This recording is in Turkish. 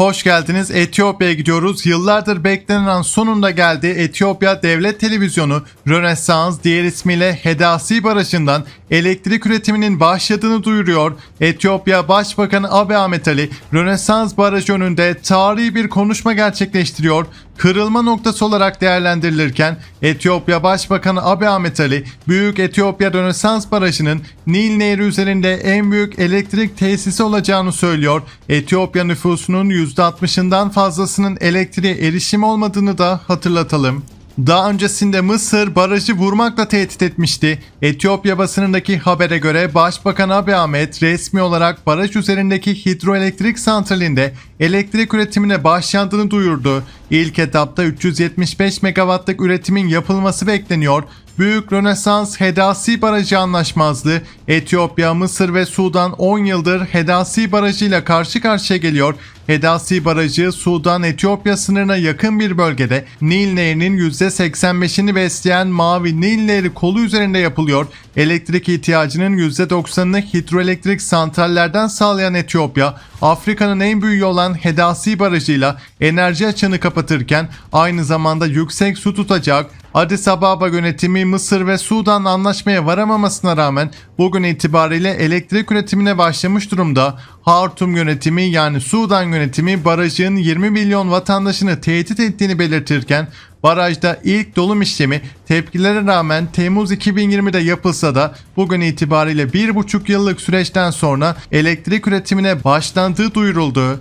Hoş geldiniz. Etiyopya'ya gidiyoruz. Yıllardır beklenen sonunda geldi. Etiyopya Devlet Televizyonu Rönesans diğer ismiyle Hedasi Barajı'ndan elektrik üretiminin başladığını duyuruyor. Etiyopya Başbakanı Abiy Ahmet Ali Rönesans Barajı önünde tarihi bir konuşma gerçekleştiriyor. Kırılma noktası olarak değerlendirilirken Etiyopya Başbakanı Abiy Ahmet Ali Büyük Etiyopya Rönesans Barajı'nın Nil Nehri üzerinde en büyük elektrik tesisi olacağını söylüyor. Etiyopya nüfusunun %60'ından fazlasının elektriğe erişim olmadığını da hatırlatalım. Daha öncesinde Mısır barajı vurmakla tehdit etmişti. Etiyopya basınındaki habere göre Başbakan Abiy Ahmet resmi olarak baraj üzerindeki hidroelektrik santralinde elektrik üretimine başlandığını duyurdu. İlk etapta 375 megawattlık üretimin yapılması bekleniyor. Büyük Rönesans Hedasi Barajı anlaşmazlığı Etiyopya, Mısır ve Sudan 10 yıldır Hedasi Barajı ile karşı karşıya geliyor. Hedasi Barajı Sudan-Etiyopya sınırına yakın bir bölgede Nil Nehri'nin %85'ini besleyen Mavi Nil Nehri kolu üzerinde yapılıyor. Elektrik ihtiyacının %90'ını hidroelektrik santrallerden sağlayan Etiyopya, Afrika'nın en büyüğü olan Hedasi Barajı'yla enerji açığını kapatırken aynı zamanda yüksek su tutacak Addis Ababa yönetimi Mısır ve Sudan anlaşmaya varamamasına rağmen bugün itibariyle elektrik üretimine başlamış durumda. Hartum yönetimi yani Sudan yönetimi barajın 20 milyon vatandaşını tehdit ettiğini belirtirken barajda ilk dolum işlemi tepkilere rağmen Temmuz 2020'de yapılsa da bugün itibariyle 1,5 yıllık süreçten sonra elektrik üretimine başlandığı duyuruldu.